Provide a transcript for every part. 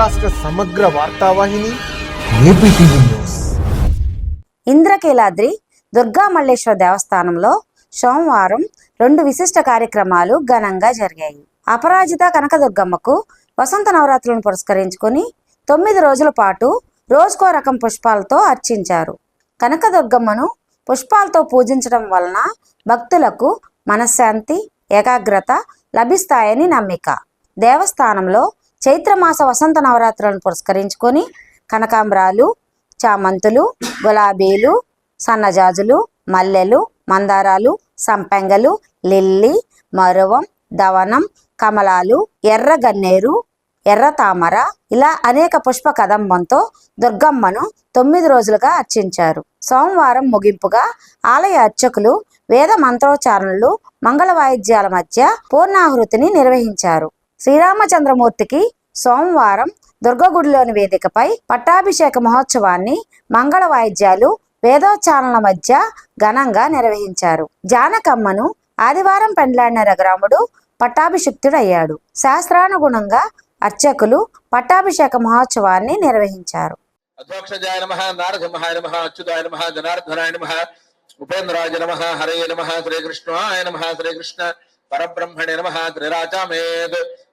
రాష్ట్ర సమగ్ర వార్తావాహిని AP TV news. Indrakeeladri Durga Malleswara దేవస్థానంలో సోమవారం రెండు విశిష్ట కార్యక్రమాలు ఘనంగా జరిగాయి. అపరాజిత కనకదుర్గమ్మకు వసంత నవరాత్రులను పురస్కరించుకొని తొమ్మిది రోజుల పాటు రోజుకో రకం పుష్పాలతో అర్చించారు. కనకదుర్గమ్మను పుష్పాలతో పూజించడం వలన భక్తులకు మనశ్శాంతి ఏకాగ్రత లభిస్తాయని నమ్మిక. దేవస్థానంలో చైత్రమాస వసంత నవరాత్రులను పురస్కరించుకొని కనకాంబరాలు చామంతులు గులాబీలు సన్నజాజులు మల్లెలు మందారాలు సంపెంగలు లిల్లీ మరువం దవనం కమలాలు ఎర్ర గన్నేరు ఎర్ర తామర ఇలా అనేక పుష్ప కదంబంతో దుర్గమ్మను తొమ్మిది రోజులుగా అర్చించారు. సోమవారం ముగింపుగా ఆలయ అర్చకులు వేద మంత్రోచ్చారణలు మంగళ వాయిద్యాల మధ్య పూర్ణాహృతిని నిర్వహించారు. శ్రీరామచంద్రమూర్తికి సోమవారం దుర్గగుడిలోని వేదికపై పట్టాభిషేక మహోత్సవాన్ని మంగళ వాయిద్యాలు వేదోచ్చారణల మధ్య ఘనంగా నిర్వహించారు. జానకమ్మను ఆదివారం పెండ్లాడిన రఘురాముడు పట్టాభిషిక్తుడయ్యాడు. శాస్త్రానుగుణంగా అర్చకులు పట్టాభిషేక మహోత్సవాన్ని నిర్వహించారు. నమ నారసింహాయ నమ అచ్యుతాయ నమ జనార్దనాయ నమ ఉపేంద్రాయ నమ హరే నమ శ్రీకృష్ణాయ నమ శ్రీకృష్ణ పరబ్రహ్మణే నమ త్రిరాచామేద్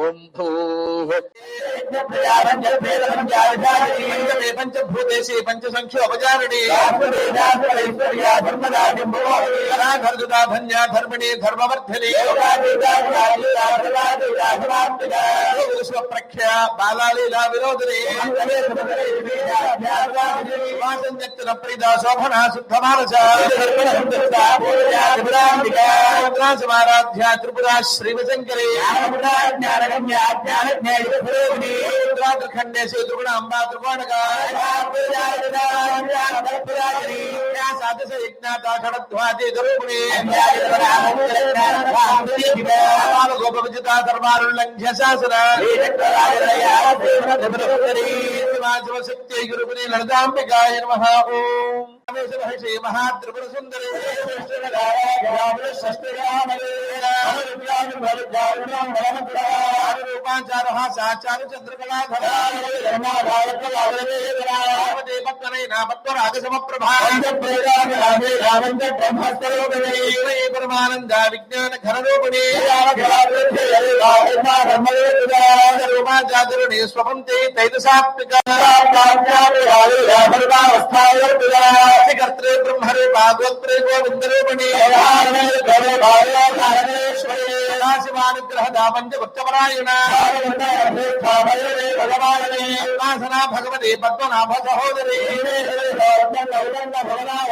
ओम भूः पंचभूतेशे पंचसङ्ख्योपचारिणे धर्मवर्धने। పంచభూతేశి పంచసంఖ్యోపచారిణి ధర్మణి ధర్మిణి ధర్మవర్ధిని విశ్వప్రఖ్య విరోధిని ప్రీత శోభన శుద్ధ మానస సమారాధ్య త్రిపురా శ్రీవశంకరి खंडे से दुगुण अम्बा त्रिकोण गोपविजिता सर्वारुल्लंघ्य शासन शिवशक्ति गुरुपुरी ललितांबिकाय नमः ओम। महात्रिपुर सुंदरी। రూపాచార సాచార చంద్రకళాధర పద్మరాగ సమప్రభా పరమానంద విజ్ఞాన ఘన రూపిణి రూపాచారుని స్వపంతే తైతసాత్మిక గోవింద రూపిణి శివానుగ్రహ దామంజ ఉత్తమరాయణ ఉపాసనా భగవతి పద్మనాభ సహోదరి. సహస్రాక్షే సహస్రమాజ్ఞారూపణ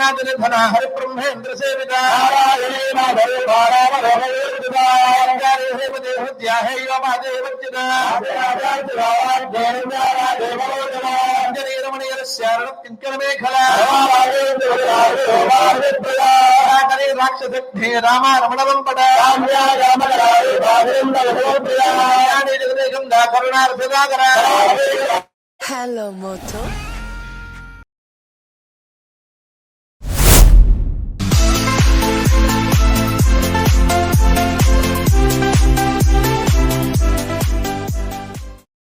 ஞானாதிரிதனா ஹரி பிரம்மேந்திர சேவிதா. நாராயணேனா ஹரி பாராமரோமயோதிதா தேவதேவத்யா ஹேயோமா தேவத்யதா தேவலோகமா அஞ்சனே ரமணியர சரண கிங்கர மேகலா ராட்சசே ராமா ரமணவம் ஹலோ மோட்டோ